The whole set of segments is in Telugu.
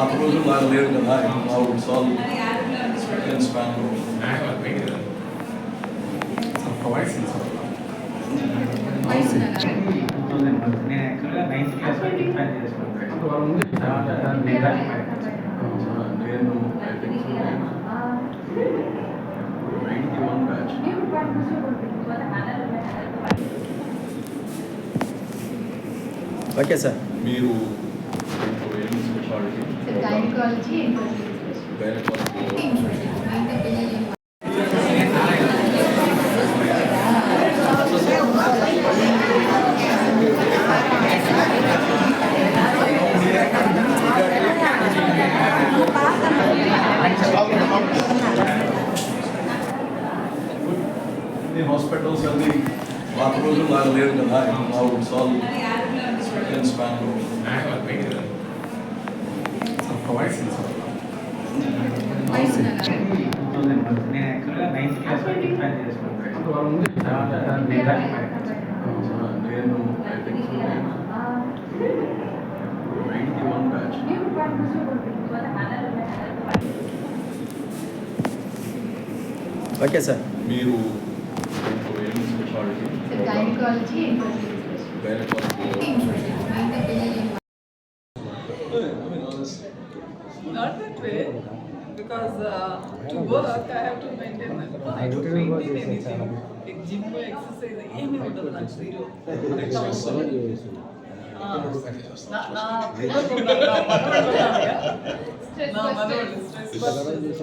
పాత రోజులు లాగా లేదు కదా మా వుడ్ సాల్వ్ సెకండ్ స్పాన్ నేను యాక్చువల్గా నైన్త్ క్లాస్ వరకు ప్లాన్ చేసుకున్నాను తర్వాత నేను నేను I think ninety one batch okay sir మీరు ఇప్పుడు ఏం స్పెషాలిటీ గైనకాలజీ ఇన్ఫర్టిలిటీ గైనకాలజీ అన్ని హాస్పిటల్స్ అన్ని పాత రోజులు లాగా లేదు కదా మా వుడ్ సాల్వ్ నేను నేను నేను I think ninety one batch okay sir మీరు ఇప్పుడు ఏం speciality gynaecology gynaecology uh, to work I have to maintain my I don't maintain anything. Like gym exercise ఏమీ ఉండదు నాకు zero. ఆ, నా నా పిల్లలు ఉన్నారు, నా మనవడు ఉన్నాడుగా. నా మనవడు stress busters.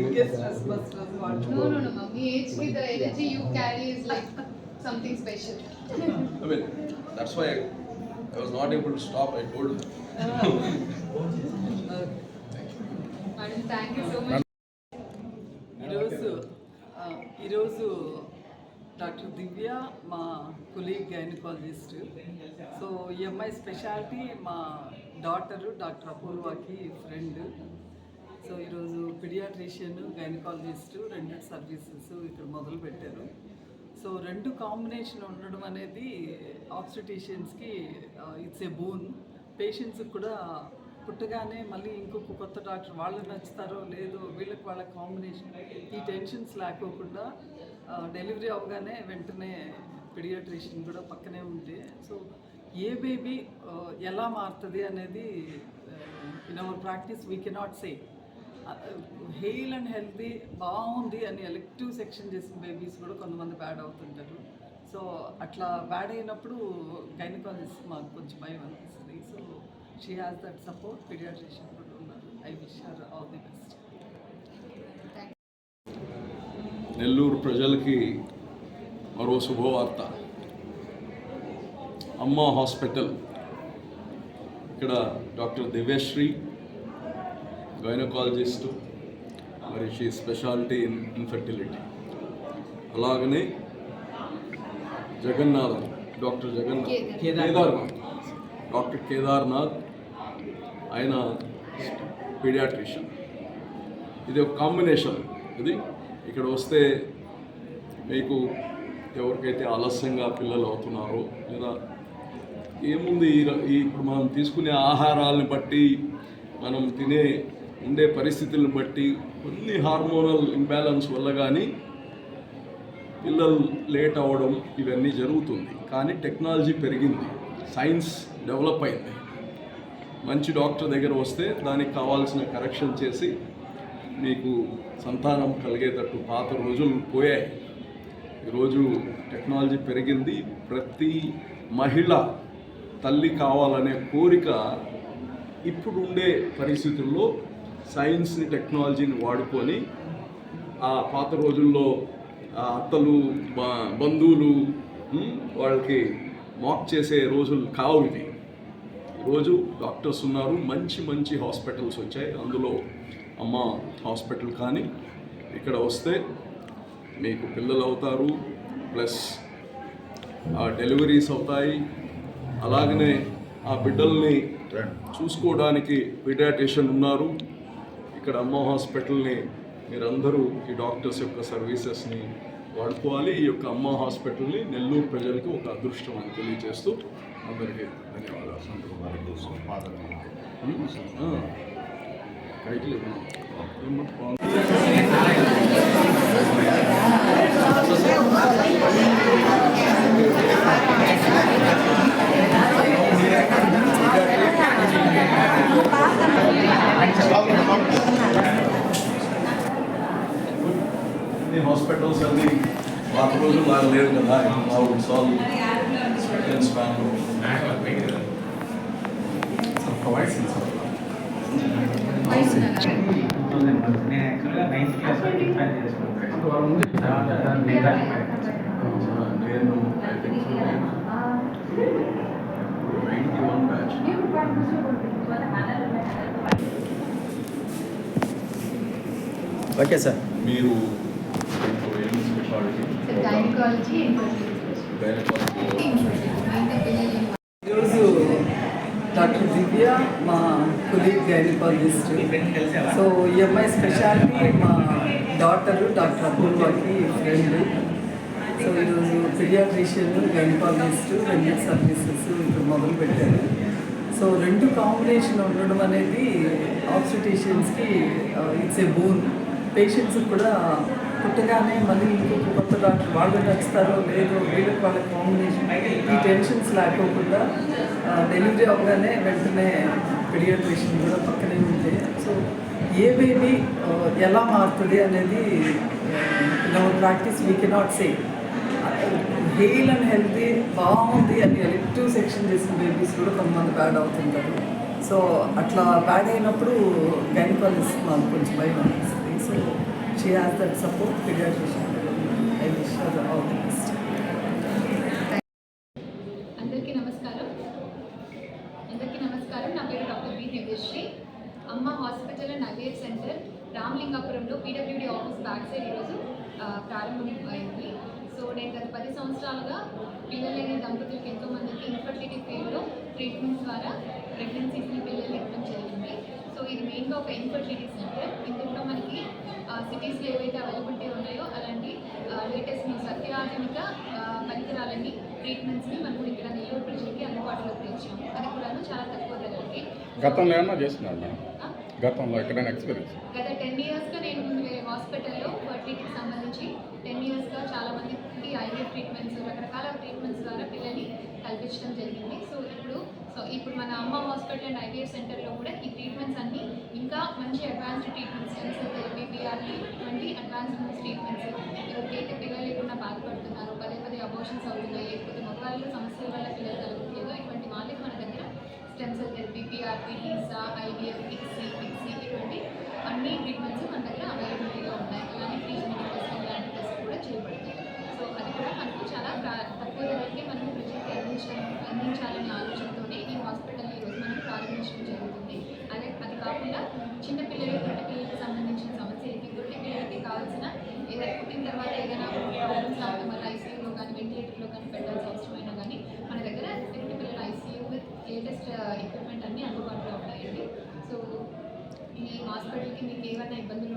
Biggest stress busters వాడు. No, no, no, ma'am. Age with the energy you carry is like something special. I mean, that's why I, I was not able to stop. I told her. Madam, thank you so much. ఈరోజు ఆ, ఈరోజు డాక్టర్ దివ్య మా కులీగ్ గైనకాలజిస్ట్ సో ఈ అమ్మాయి స్పెషాలిటీ మా డాటరు డాక్టర్ అపూర్వకి ఫ్రెండ్ సో ఈరోజు పిడియాట్రిషియన్ గైనకాలజిస్ట్ రెండు సర్వీసెస్ ఇక్కడ మొదలు పెట్టారు. సో రెండు కాంబినేషన్ ఉండడం అనేది ఆబ్స్టిటీషియన్స్కి ఇట్స్ ఏ బూన్ పేషెంట్స్కి కూడా పుట్టగానే మళ్ళీ ఇంకొక కొత్త డాక్టర్ వాళ్ళు నచ్చుతారో లేదో వీళ్ళకి వాళ్ళ కాంబినేషన్. ఈ టెన్షన్స్ లేకోకుండా డెలివరీ అవగానే వెంటనే పిడియాట్రిషియన్ కూడా పక్కనే ఉంటే సో ఏ బేబీ ఎలా మారుతుంది అనేది in our practice we cannot say hale and healthy బాగుంది అని ఎలెక్టివ్ సెక్షన్ చేసిన బేబీస్ కూడా కొంతమంది బ్యాడ్ అవుతుంటారు. సో అట్లా బ్యాడ్ అయినప్పుడు గైనకాలజిస్ట్ మాకు కొంచెం భయం అనిపిస్తుంది. So she has that support paediatrician కూడా ఉన్నారు I wish her all the best Nellore ప్రజలకి మరో శుభవార్త అమ్మ హాస్పిటల్ ఇక్కడ డాక్టర్ దివ్యశ్రీ గైనకాలజిస్ట్ మరి షీ స్పెషాలిటీ ఇన్ ఇన్ఫర్టిలిటీ అలాగనే జగన్నాథ్ డాక్టర్ జగన్నాథ్. కేదార్నాథ్. డాక్టర్ కేదార్నాథ్ ఆయన పీడియాట్రిషియన్. ఇది ఒక కాంబినేషన్. ఇది ఇక్కడ వస్తే మీకు ఎవరికైతే ఆలస్యంగా పిల్లలు అవుతున్నారో లేదా ఏముంది ఈ ఇప్పుడు మనం తీసుకునే ఆహారాలను బట్టి మనం తినే ఉండే పరిస్థితులను బట్టి కొన్ని హార్మోనల్ ఇంబ్యాలెన్స్ వల్ల కానీ పిల్లలు లేట్ అవ్వడం ఇవన్నీ జరుగుతుంది. కానీ టెక్నాలజీ పెరిగింది. సైన్స్ డెవలప్ అయింది. మంచి డాక్టర్ దగ్గర వస్తే దానికి కావాల్సిన కరెక్షన్ చేసి మీకు సంతానం కలిగేటట్టు పాత రోజులు పోయాయి. ఈరోజు టెక్నాలజీ పెరిగింది. ప్రతి మహిళ తల్లి కావాలనే కోరిక ఇప్పుడుండే పరిస్థితుల్లో సైన్స్ని టెక్నాలజీని వాడుకొని ఆ పాత రోజుల్లో ఆ అత్తలు బంధువులు వాళ్ళకి మాక్ చేసే రోజులు కావు ఇవి. రోజు డాక్టర్స్ ఉన్నారు మంచి మంచి హాస్పిటల్స్ వచ్చాయి. అందులో అమ్మ హాస్పిటల్ కానీ ఇక్కడ వస్తే మీకు పిల్లలు అవుతారు ప్లస్ ఆ డెలివరీస్ అవుతాయి. అలాగనే ఆ బిడ్డల్ని చూసుకోవడానికి పీడియాట్రిషియన్ ఉన్నారు. ఇక్కడ అమ్మ హాస్పిటల్ని మీరందరూ ఈ డాక్టర్స్ యొక్క సర్వీసెస్ని వాడుకోవాలి ఈ యొక్క అమ్మ హాస్పిటల్ని నెల్లూరు ప్రజలకు ఒక అదృష్టం అని తెలియజేస్తూ అందరికీ ధన్యవాదాలు ఆ, కైకిలు ఇవ్వను. ఏమ్మా? అన్ని హాస్పిటల్స్ అన్ని పాత రోజులు లాగా లేదు కదా మా వుడ్ సాల్వ్ స్పెక్ట్ స్పాన్ నేను యాక్చువల్గా నైన్త్ క్లాస్ వరకు ప్లాన్ చేసుకున్నాను తర్వాత నేను నేను I think ninety one batch okay sir మీరు దీంట్లో ఏం స్పెషాలిటీ గైనకాలజీ ఈరోజు డాక్టర్ దివ్య మా కొలీగ్ గైనకాలజిస్ట్. సో ఈ అమ్మాయి స్పెషాలిటీ మా డాక్టర్ డాక్టర్ అపూర్వకి ఫ్రెండ్. సో ఈరోజు పిడియాట్రిషియన్ గైనకాలజిస్ట్ రెండు సర్వీసెస్ ఇప్పుడు మొదలు పెట్టారు. సో రెండు కాంబినేషన్ ఉండడం అనేది ఆబ్స్టిటీషియన్స్కి ఇట్స్ ఏ బోన్ పేషెంట్స్కి కూడా పుట్టగానే మళ్ళీ ఇంకొక కొత్త డాక్టర్ వాళ్ళు నచ్చుతారో లేదో వీళ్ళకి వాళ్ళ కాంబినేషన్ ఈ టెన్షన్స్ లేకోకుండా డెలివరీ అవ్వగానే వెంటనే పిడియాట్రిషియన్ కూడా పక్కనే ఉంటే. సో ఏ బేబీ ఎలా మారుతుంది అనేది practice we cannot say hale and healthy బాగుంది అని ఎలెక్టివ్ సెక్షన్ చేసిన బేబీస్ కూడా కొంతమంది బ్యాడ్ అవుతుంటారు. సో అట్లా బ్యాడ్ అయినప్పుడు గైనకాలజిస్ట్ మాకు కొంచెం భయం అనిపిస్తుంది so she has that support paediatrician I wish all the అందరికీ నమస్కారం. అందరికీ నమస్కారం. నా పేరు doctor B Divyasri Amma hospital and IVF centre రామలింగాపురంలో PWD office back side ఈరోజు ఆ, ప్రారంభం అయింది సో నేను గత పది సంవత్సరాలుగా పిల్లలు దంపతులకు ఎంతో మందికి ఇన్ఫర్టిలిటీ ఫీల్డ్లో ట్రీట్మెంట్ ద్వారా ప్రెగ్నెన్సీస్ని పిల్లలు ఇవ్వడం జరిగింది. సో ఇది మెయిన్గా ఒక ఇన్ఫర్టిలిటీ సెంటర్ ఇందులో మనకి సిటీస్లో ఏవైతే అవైలబిలిటీ ఉన్నాయో అలాంటి లేటెస్ట్ అత్యాధునిక పరికరాలన్నీ ట్రీట్మెంట్స్ని మనం ఇక్కడ నెల్లూరు ప్రజలకి అందుబాటులోకి తెచ్చాము. అది కూడాను చాలా తక్కువ ధరలకి. గతంలో ఏమన్నా చేస్తున్నారు మేడం? గతంలో ఎక్కడైనా ఎక్స్పీరియన్స్ గత టెన్ ఇయర్స్గా నేను వేరే హాస్పిటల్లో ఫర్టిలిటీకి సంబంధించి టెన్ ఇయర్స్గా చాలా మందికి ఐవీఎఫ్ ట్రీట్మెంట్స్ రకరకాల ట్రీట్మెంట్స్ ద్వారా పిల్లల్ని కల్పించడం జరిగింది. సో ఇప్పుడు సో ఇప్పుడు మన అమ్మ హాస్పిటల్ అండ్ ఐవీఎఫ్ సెంటర్లో కూడా ఈ ట్రీట్మెంట్స్ అన్నీ ఇంకా మంచి advanced treatments sensor therapy PRT ఇటువంటి అడ్వాన్స్డ్ ట్రీట్మెంట్స్ ఎవరికైతే పిల్లలు లేకుండా బాధపడుతున్నారో. పదే పదే అబోషన్స్ అవుతున్నాయి. లేకపోతే మగవాళ్ళ సమస్యల వల్ల పిల్లలు కలుగుతుందో ఇటువంటి వాళ్ళకి మన దగ్గర stem cell therapy PRP TESA IVF PICSI PICSI ఇటువంటి అన్ని ట్రీట్మెంట్స్ మన దగ్గర అవైలబిలిటీగా ఉన్నాయి. అలానే ఫ్రీ మెడికల్ టెస్ట్ లాంటి టెస్ట్ కూడా చేయబడతాయి చాలా తక్కువ ధరకే మనం ప్రజలకి అందించాలి అందించాలనే ఆలోచనతోనే ఈ హాస్పిటల్ ఈరోజు మనం ప్రారంభించడం జరుగుతుంది. అదే అది కాకుండా చిన్నపిల్లలకి పిల్లలకి సంబంధించిన సమస్యలకి గుడ్డి పిల్లలకి కావాల్సిన ఏదైనా పుట్టిన తర్వాత ఏదైనా ప్రాబ్లమ్స్ రావడం వల్ల ఐసీయూలో కానీ వెంటిలేటర్లో కానీ పెట్టాల్సిన అవసరమైనా కానీ మన దగ్గర చిన్న పిల్లల ICU with latest uh, equipment అన్నీ అందుబాటులో ఉంటాయండి సో ఈ హాస్పిటల్కి మీకు ఏమైనా ఇబ్బందులు